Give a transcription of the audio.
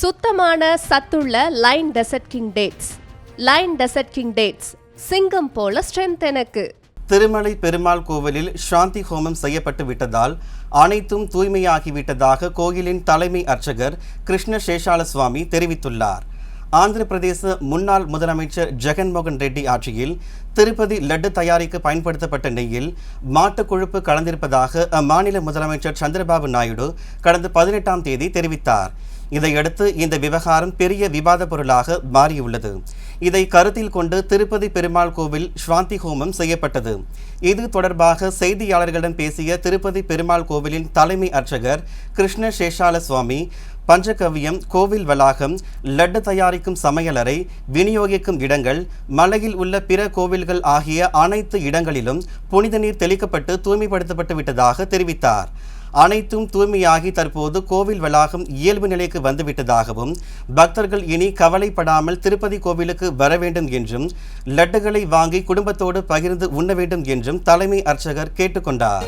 சுத்தமான சத்துள்ள line desert king dates. Line desert king dates சிங்கம் போல ஸ்ட்ரென்த் எனக்கு. திருமலை பெருமாள் கோவிலில் சாந்தி ஹோமம் செய்யப்பட்டு விட்டதால் அனைத்தும் தூய்மையாகிவிட்டதாக கோயிலின் தலைமை அர்ச்சகர் கிருஷ்ண சேஷால சுவாமி தெரிவித்துள்ளார். ஆந்திர பிரதேச முன்னாள் முதலமைச்சர் ஜெகன்மோகன் ரெட்டி ஆட்சியில் திருப்பதி லட்டு தயாரிக்க பயன்படுத்தப்பட்ட நெய்யில் மாட்டுக் கொழுப்பு கலந்திருப்பதாக அம்மாநில முதலமைச்சர் சந்திரபாபு நாயுடு கடந்த பதினெட்டாம் தேதி தெரிவித்தார். இதையடுத்து இந்த விவகாரம் பெரிய விவாத பொருளாக மாறியுள்ளது. இதை கருத்தில் கொண்டு திருப்பதி பெருமாள் கோவில் ஸ்வாந்தி ஹோமம் செய்யப்பட்டது. இது தொடர்பாக செய்தியாளர்களிடம் பேசிய திருப்பதி பெருமாள் கோவிலின் தலைமை அர்ச்சகர் கிருஷ்ண சேஷால சுவாமி பஞ்சகவ்யம் கோவில் வளாகம் லட்டு தயாரிக்கும் சமையலறை விநியோகிக்கும் இடங்கள் மலையில் உள்ள பிற கோவில்கள் ஆகிய அனைத்து இடங்களிலும் புனித நீர் தெளிக்கப்பட்டு தூய்மைப்படுத்தப்பட்டு விட்டதாக தெரிவித்தார். அனைத்தும் தூய்மையாகி தற்போது கோவில் வளாகம் இயல்பு நிலைக்கு வந்துவிட்டதாகவும் பக்தர்கள் இனி கவலைப்படாமல் திருப்பதி கோவிலுக்கு வர வேண்டும் என்றும் லட்டுகளை வாங்கி குடும்பத்தோடு பகிர்ந்து உண்ண வேண்டும் என்றும் தலைமை அர்ச்சகர் கேட்டுக்கொண்டார்.